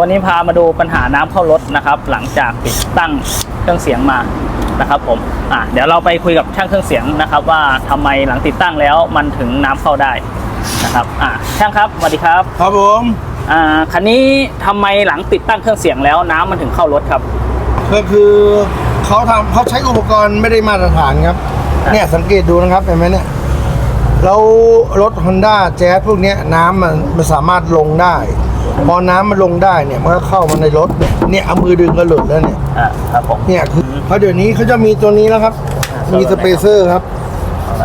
วันนี้พามาดูปัญหาน้ำเข้ารถนะครับ หลังจากติดตั้งเครื่องเสียงมานะครับผมอะเดี๋ยวเราไปคุยกับช่างเครื่องเสียงนะครับ ว่าทำไมหลังติดตั้งแล้วมันถึงน้ำเข้าได้นะครับอะช่างครับสวัสดีครับ ครับผมอ่าคันนี้ทำไมหลังติดตั้งเครื่องเสียงแล้วน้ำมันถึงเข้ารถครับ ก็คือเขาทำเขาใช้อุปกรณ์ไม่ได้มาตรฐานครับอะเนี่ยสังเกตดูนะครับเห็นไหมเนี่ย แล้วรถ Honda Jazz พวกเนี้ยน้ำมันมันสามารถลงได้ พอน้ำมันลงได้เนี่ยมันก็เข้ามาในรถเนี่ยเนี่ยเอามือดึงก็หลุดแล้วเนี่ยอ่าครับผมเนี่ยคือเพราะเดี๋ยวนี้เขาจะมีตัวนี้แล้วครับ มีสเปเซอร์ครับ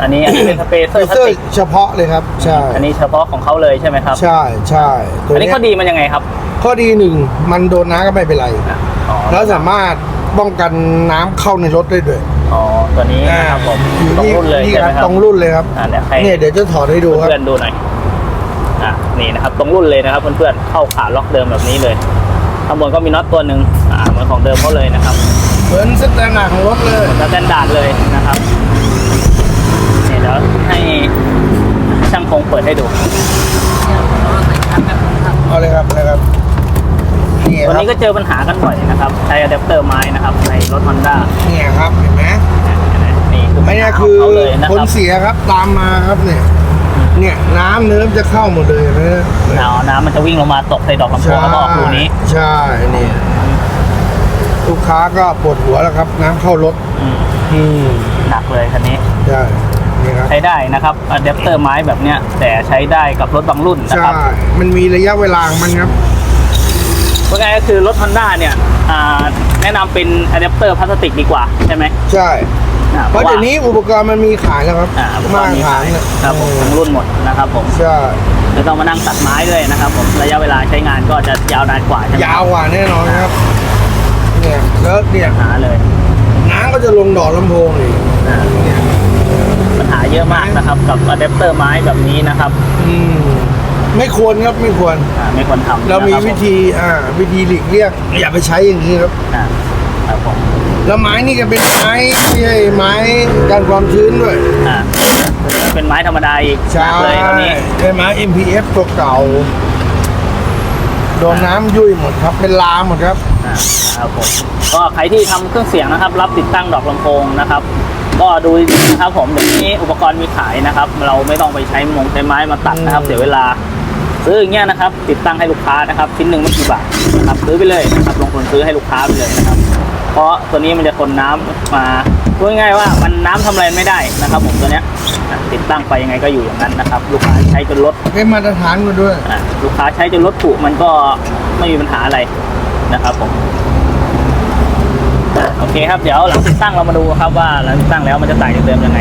อันนี้อันนี้เป็นสเปสเซอเปร์พลาเซสอร์ติกเฉพาะเลยครับใช่อันนี้เฉพาะของเขาเลยใช่ไหมครับ ใช่ใช่ตัวอันนี้เนี้ยข้อดีมันยังไงครับ ข้อดีหนึ่งมันโดนน้ำก็ไม่เป็นไรอะอ๋อแล้วสามารถป้องกันน้ำเข้าในรถได้ด้วย อ๋อตัวนี้นะครับผมอยู่ตรงนี่รุ่นเลยนี่ใช่คไหมรับครับตรงรุ่นเลยครับอ่าเดี๋ยวให้เนี่ยเดี๋ยวจะถอดให้ดูครับเพื่อนๆดูหน่อยอะนี่นะครับตรงรุ่นเลยนะครับเพื่อนๆเข้าขาล็อกเดิมแบบนี้เลยข้างบนก็มีน็อตตัวหนึ่งอ่าเหมือนของเดิมเขาเลยนะครับ เหมือนสแตนดาร์ดของรถเลยสแตนดาร์ดเลยนะครับนี่เดี๋ยวให้ช่างคงเปิดให้ดูเอาเลยครับเลยครับ นี่ควันรับนี้ก็เจอปัญหากันบ่อยนะครับใช้อะแดปเตอร์ไม้นะครับในรถ Honda เนี่ยครับเห็นไหมนี่คือปัไอ้ญเนี่หายขคืองอเขาเลยนะผคลรับเสียครับตามมาครับเนี่ยเนี่ยน้ำเนิ้มจะเข้าหมดเลยเห็นไหมเนี่ยเอาน้ำมันจะวิ่งลงมาตกใส่ดอกลำโพงแล้วก็ออกรูนี้ ใช่เนี่ยลูกค้าก็ปวดหัวแล้วครับ น้ำเข้ารถอืมอืมหนักเลยคันนี้ใช่นี่ครับใช้ได้นะครับอะแดปเตอร์ไม้แบบเนี้ยแต่ใช้ได้กับรถบางรุ่นนะคใช่รับ มันมีระยะเวลาของมันครับ พูดง่ายๆก็คือรถ Honda เนี่ยอ่าแนะนำเป็นอะแดปเตอร์พลาสติกดีกว่าใช่ไหมใช่ อ่าเพราะเดี๋ยวนี้อุปกรณ์มันมีขายแล้วครับอ่าอุปกมารตณ์รมีฐาขานยนะครับผมทั้งรุ่นหมดนะครับผมใช่ไม่ต้องมานั่งตัดไม้ด้วยนะครับผมระยะเวลาใช้งานก็จะยาวนานกว่าใช่ไหมยาวกว่าแน่นอนครับ เนี่ยแล้วเนี่ยปัญหาเลยน้ำก็จะลงดอกลำโพงอีกอ่าเนี่ยปัญหาเยอะมากนะครับกับอะแดปเตอร์ไม้แบบนี้นะครับ อืม ไม่ควรครับไม่ควร อ่าไม่ควรทำเรามีนะครับผวิธีอ่าวิธีหลีกเลี่ยงอย่าไปใช้อย่างนี้ครับอ่าครับผมแล้วไม้นี่ก็เป็นไม้ไม่ใช่ไม้กันความชื้นด้วยอ่าเป็นไม้ธรรมดาอีกใช่หนักเลยตัวนี้เป็นไม้ MPF ตัวเก่าโดนน้ำยุ่ยหมดครับเป็นลาหมดครับ อ่าครับผมก็ใครที่ทำเครื่องเสียงนะครับ รับติดตั้งดอกลำโพงนะครับ ก็ดูดีๆนะครับผมเดี๋ยวนี้อุปกรณ์มีขายนะครับ เราไม่ต้องไปใช้มงใช้ไม้มาตัดนะครับ อืม เสียเวลา ซื้ออย่างเงี้ยนะครับ ติดตั้งให้ลูกค้านะครับชิ้นหนึ่งไม่กี่บาทนะครับซื้อไปเลยนะครับลงทุนซื้อให้ลูกค้าไปเลยนะครับ เพราะตัวนี้มันจะทนน้ำมาพูดง่ายๆว่ามันน้ำทำอะไรไม่ได้นะครับ ผมตัวเนี้ยอะติดตั้งไปยังไงก็อยู่อย่างนั้นนะครับ ลูกค้าใช้จนรถเป็นมาตรฐานมาด้วยอะลูกค้าใช้จนรถผุมันก็ไม่มีปัญหาอะไรนะครับผมอะโอเคครับเดี๋ยวหลังติดตั้งเรามาดูครับว่าหลังติดตั้งแล้วมันจะต่างจากเดิมยังไง